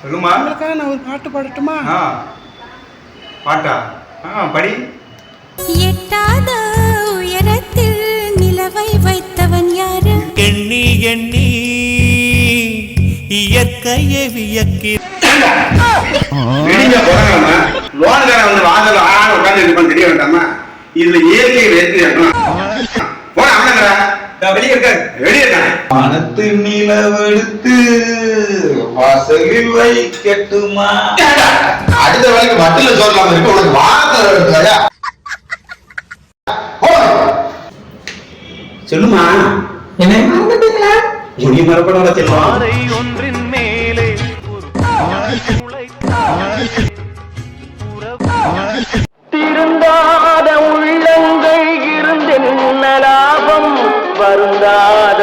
சொல்லுமா? உங்களுக்காக நான் ஒரு பாட்டு பாடட்டுமா? பாட்டா? ஆ படி. எட்டாத உயரத்தில் நிலவை வைத்தவன் யாரு? எண்ணி எண்ணி இயற்கையை வியக்கி. போறாங்கம்மா லோனுக்காரன் வந்து வாசல் ஆ உட்காந்து இருப்பான்னு தெரிய வேண்டாமா? இதுல இயற்கை வெற்றி போன அவனங்கடா வெளியே வெளியே இருக்காங்க மனத்து நிலவெடுத்து வாசலில் வைக்கட்டுமா அடுத்த வேலைக்கு மட்டும் சொல்லலாம் இருக்கு உனக்கு வாரத்தில் இருக்காயா சொல்லுமா? ஒன்றின் மேலே திருந்தாத உள்ளங்கள் இருந்தென் லாபம் வருந்தாத